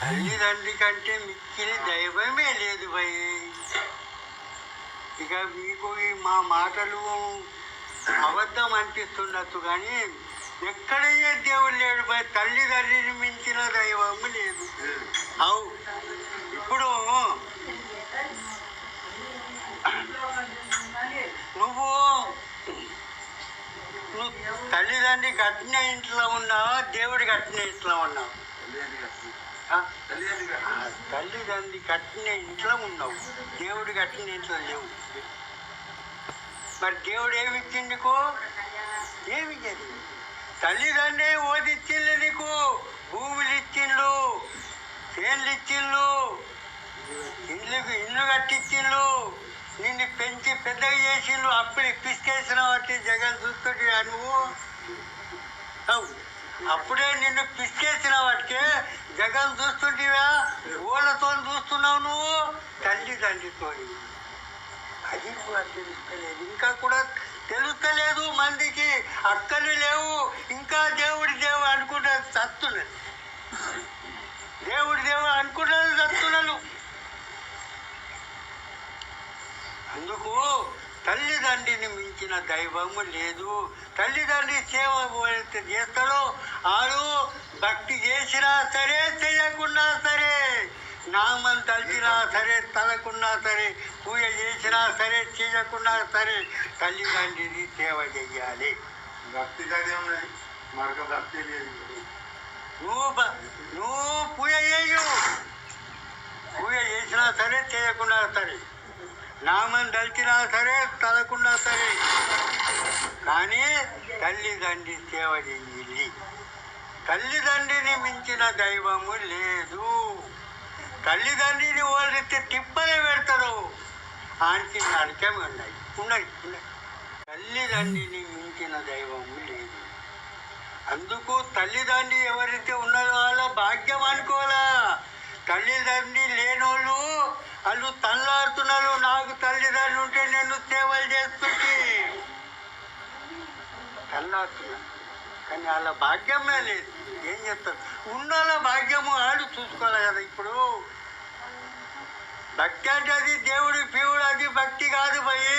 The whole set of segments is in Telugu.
తల్లిదండ్రి కంటే మిక్కిలి దైవమే లేదు భయ్. ఇక మీకు మా మాటలు అబద్ధం అనిపిస్తుండొచ్చు కానీ ఎక్కడయ్యే దేవుడు లేడు భయ్. తల్లిదండ్రిని మించిన దైవము లేదు. అవు ఇప్పుడు నువ్వు నువ్వు తల్లిదండ్రి కట్టిన ఇంట్లో ఉన్నావా? దేవుడి కట్టిన ఇంట్లో ఉన్నావు? తల్లిదండ్రి కట్టిన ఇంట్లో ఉన్నావు. దేవుడు కట్టిన ఇంట్లో లేవు. మరి దేవుడు ఏమి ఇచ్చింది నీకు? ఏమి తల్లిదండ్రి ఓదిచ్చిండు నీకు. భూములు ఇచ్చిండు చేన్లు ఇచ్చిండు ఇల్లు ఇల్లు కట్టించిండు నిన్ను పెంచి పెద్దగా చేసిండు అప్పుడు పిసికేసిన వాటి జగన్ చూస్తుంటే నువ్వు? అవును అప్పుడే నిన్ను పిసికేసిన వాటికే జగన్ చూస్తుంటివా? ఓళ్ళతో చూస్తున్నావు నువ్వు. తల్లిదండ్రితో అది కూడా తెలుస్తలేదు. ఇంకా కూడా తెలుస్తలేదు మందికి. అక్కలు లేవు. ఇంకా దేవుడి దేవు అనుకుంటే చస్తున్నది దేవుడి దేవు అనుకుంటే చస్తున్నారు అందుకు తల్లిదండ్రిని మించిన దైవము లేదు. తల్లిదండ్రి సేవ చేస్తాడో ఆడు భక్తి చేసినా సరే చేయకున్నా సరే నామం తలిచినా సరే తలకున్నా సరే పూజ చేసినా సరే చేయకున్నా సరే తల్లిదండ్రిని సేవ చెయ్యాలి భక్తి మనకు భక్తి లేదు. నువ్వు నువ్వు పూజ చేయు. పూజ చేసినా సరే చేయకున్నా సరే. నామం దలిచినా సరే తలకుండా సరే. కానీ తల్లిదండ్రి సేవ చెయ్యాలి తల్లిదండ్రిని మించిన దైవము లేదు. తల్లిదండ్రిని వాళ్ళైతే తిప్పలే పెడతారు. ఆంటి నరకమే ఉన్నాయి. ఉన్నాయి ఉన్నాయి. తల్లిదండ్రిని మించిన దైవము లేదు. అందుకు తల్లిదండ్రి ఎవరైతే ఉన్నారో వాళ్ళ భాగ్యం అనుకోవాలా? తల్లిదండ్రి లేనోళ్ళు వాళ్ళు తల్లాడుతున్నారు నాకు తల్లిదండ్రి ఉంటే నేను సేవలు చేస్తుంది తల్లాడుతున్నారు కానీ వాళ్ళ భాగ్యమే లేదు ఏం చెప్తారు ఉన్న వాళ్ళ భాగ్యము వాళ్ళు చూసుకోవాలి కదా ఇప్పుడు. భక్తి అంటే అది దేవుడి పీవుడు అది భక్తి కాదు పోయి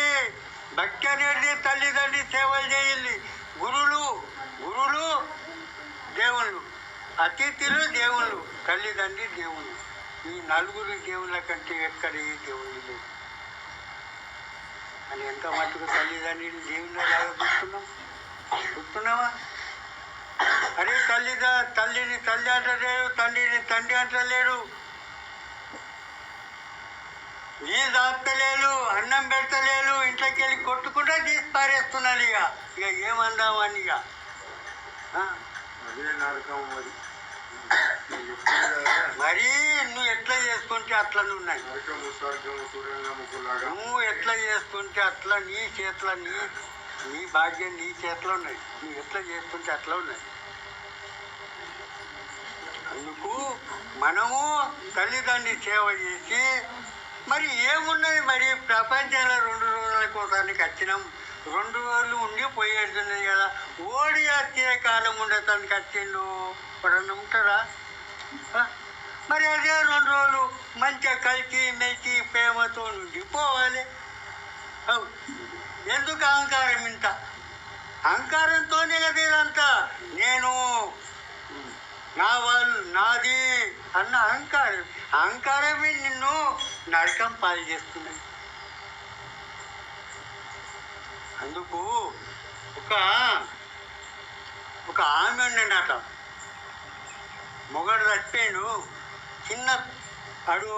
భక్తి అనేది తల్లిదండ్రి సేవలు చేయాలి గురువులు గురువులు దేవుళ్ళు అతిథులు దేవుళ్ళు తల్లిదండ్రి దేవుళ్ళు. ఈ నలుగురు దేవుళ్ళ కంటే ఎక్కడ ఈ దేవుళ్ళు లేదు అని ఎంత మట్టుకు తల్లిదండ్రిని దేవుళ్ళలాగా చూస్తున్నాం. చూస్తున్నావా? అరే తల్లి తల్లిని తల్లి అంటలేడు తండ్రిని తండ్రి అంటలేడు నీళ్ళు తాపుతలేడు అన్నం పెడతలేడు ఇంట్లోకి వెళ్ళి కొట్టుకుంటా తీసి పారేస్తున్నాను ఇక. ఇక ఏమందామని ఇక. అదే నరకం మరి. మరీ నువ్వు ఎట్లా చేసుకుంటే అట్లా ఉన్నాయి. నువ్వు ఎట్లా చేసుకుంటే అట్లా నీ చేతిలో నీ నీ భాగ్యం నీ చేతిలో ఉన్నాయి నువ్వు ఎట్లా చేసుకుంటే అట్లా ఉన్నాయి అందుకు మనము తల్లిదండ్రి సేవ చేసి మరి ఏమున్నది మరి? ప్రపంచంలో రెండు రోజుల కోసానికి వచ్చినాం. రెండు రోజులు ఉండి పోయేడుతున్నాయి కదా. ఓడి వచ్చే కాలం ఉండటానికి వచ్చిండు. ఎప్పుడన్నా ఉంటారా? మరి అదే రెండు రోజులు మంచిగా కలిసి మెలిసి ప్రేమతో ఉండిపోవాలి. ఎందుకు అహంకారం ఇంత? అహంకారంతోనే కదా ఇదంతా. నేను నా వాళ్ళు నాది అన్న అహంకారం. అహంకారమే నిన్ను నరకం పాలు చేస్తుంది. అందుకు ఒక ఒక ఆమె ఉండేనట మొగడు చచ్చిపోయాడు చిన్న అడు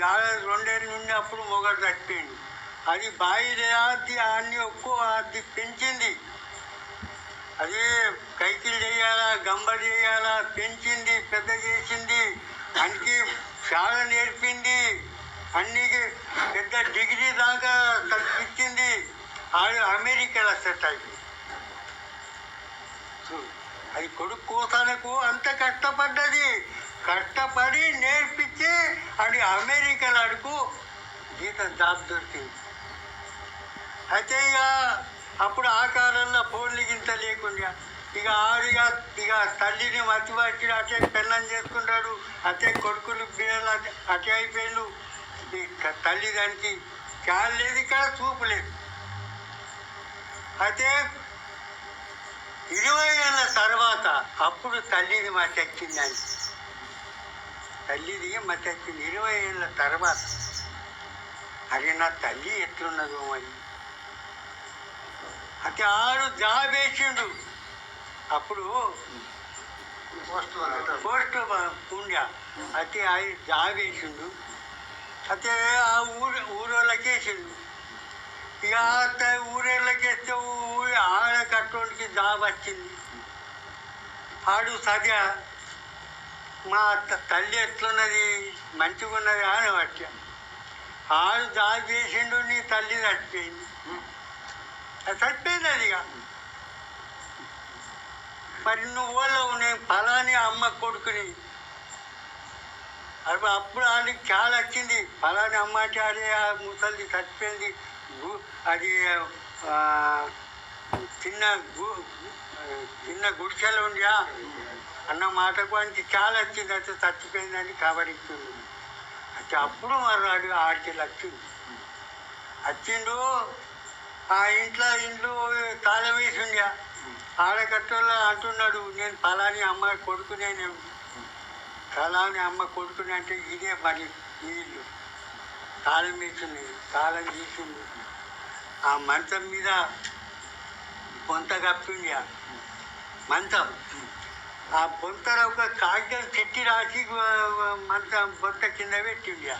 యాడ రెండేళ్ళ నుండి అప్పుడు మొగడు చచ్చిపోయాడు అది బాయి అది అన్ని ఎక్కువ అది పెంచింది. అది కైకిలు చేయాలా గంబర్ చేయాలా పెంచింది పెద్ద చేసింది అనికి చాలా నేర్పింది. అన్ని పెద్ద డిగ్రీ దాకా తగ్గించింది. ఆడు అమెరికాలో సెట్ అయింది. అది కొడుకు కోసాలకు అంత కష్టపడ్డది. కష్టపడి నేర్పించి అది అమెరికలకు అడుగు జీతం జాబ్ దొరికింది. అయితే ఇక అప్పుడు ఆ కాలంలో ఫోన్లు గింత లేకుండా ఇక ఆడిగా ఇక తల్లిని మతి అటే పెళ్ళం చేసుకుంటాడు అటే కొడుకులు బిడ్డలు అటే అటే అయిపోయాడు. తల్లి దానికి చాలా లేదు ఇక్కడ చూపు లేదు. అయితే ఇరవై ఏళ్ళ తర్వాత అప్పుడు తల్లిని మతి ఎక్కిందని తల్లిది మతి వచ్చింది ఇరవై ఏళ్ళ తర్వాత. అరే నా తల్లి ఎట్లున్నదో మరి. అయితే ఆడు జాబ్ వేసిండు. అప్పుడు పోస్ట్ పోస్ట్ ఉండే. అయితే ఆయన జాబ్ వేసిండు. అయితే ఆ ఊరు ఊరోళ్ళకి వేసిండు. ఇక అత్త ఊరేళ్ళకి వేస్తే ఊరి ఆడ కట్టోడికి జాబ్ వచ్చింది. ఆడు సరిగా మా తల్లి ఎట్లున్నది? మంచిగా ఉన్నది అని వాక్యం ఆడు దాడి చేసిండు నీ తల్లి చచ్చిపోయింది. అది చచ్చిపోయింది అది ఇక. మరి నువ్వు నేను ఫలాని అమ్మ కొడుకుని. అప్పుడు అప్పుడు వాళ్ళకి చాలా వచ్చింది. ఫలాని అమ్మ అంటే అదే ఆ ముసలిది చచ్చిపోయింది. అది చిన్న చిన్న గుడిసెలు ఉండియా అన్న మాటకు వానికి చాలా వచ్చింది అయితే చచ్చిపోయిందని కబడిస్తుంది అయితే అప్పుడు మరి ఆడికి వచ్చింది వచ్చిండు. ఆ ఇంట్లో ఇంట్లో తాళం వేసి ఉండియా ఆడకట్టోళ్ళు అంటున్నాడు నేను ఫలాని అమ్మ కొడుకునే నేను. ఫలాని అమ్మ కొడుకుని అంటే ఇదే మరి వీళ్ళు తాళం వేసింది తాళం తీసింది. ఆ మంచం మీద కొంత కప్పింది మంచం. ఆ బొంతలో ఒక కాగితం చెట్టి రాసి మంత మంచం బొంత కింద పెట్టిండి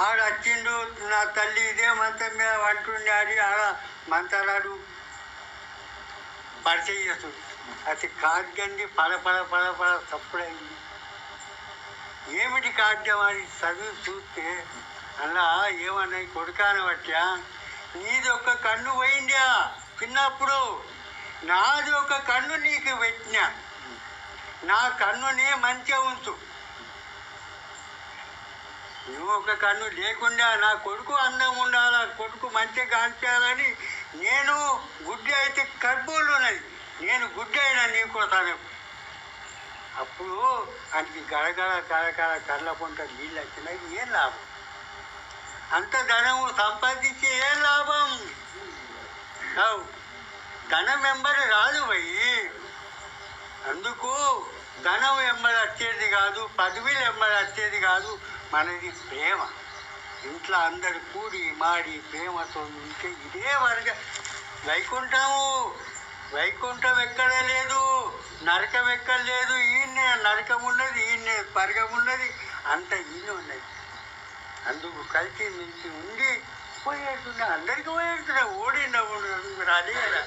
ఆడ వచ్చిండు నా తల్లి ఇదే మంచం మీద అంటుండే అది ఆడ మంతరాడు పరిచయం చేస్తుంది. అది కాగ్యండి పడ పడ పడ పడ తప్పుడైంది ఏమిటి కాగ్యం అని చదివి చూస్తే అలా ఏమన్నాయి కొడుకాన బట్టా నీది ఒక కన్ను పోయిందా? చిన్నప్పుడు. నాది ఒక కన్ను నీకు పెట్టినా. నా కన్నుని మంచిగా ఉంచు. నువ్వు ఒక కన్ను లేకుండా నా కొడుకు అందం ఉండాలా? కొడుకు మంచిగా కాల్చాలని నేను గుడ్డి అయితే కర్బూలు ఉన్నది. నేను గుడ్డి అయినా నీ కోసం అప్పుడు ఆయనకి గడగడ గడగడ కళ్ళ పొంట నీళ్ళు వచ్చినాయి ఏం లాభం? అంత ధనము సంపాదించి ఏం లాభం? ధనం వెంబడి రాదు పోయి అందుకు ధనం వెంబడి వచ్చేది కాదు పదవిలు వెంబడి వచ్చేది కాదు మనది ప్రేమ. ఇంట్లో అందరు కూడి మాడి ప్రేమతో ఉంటే ఇదే వరగ వైకుంఠము వైకుంఠం ఎక్కడ లేదు నరకం ఎక్కడ లేదు ఈయన్నే నరకం ఉన్నది ఈయన్నే స్వర్గం ఉన్నది అంత ఈయన ఉన్నది. అందుకు కలిసి మించి ఉండి పోయేస్తున్నా అందరికీ పోయేస్తున్నా ఓడిన రాలే కదా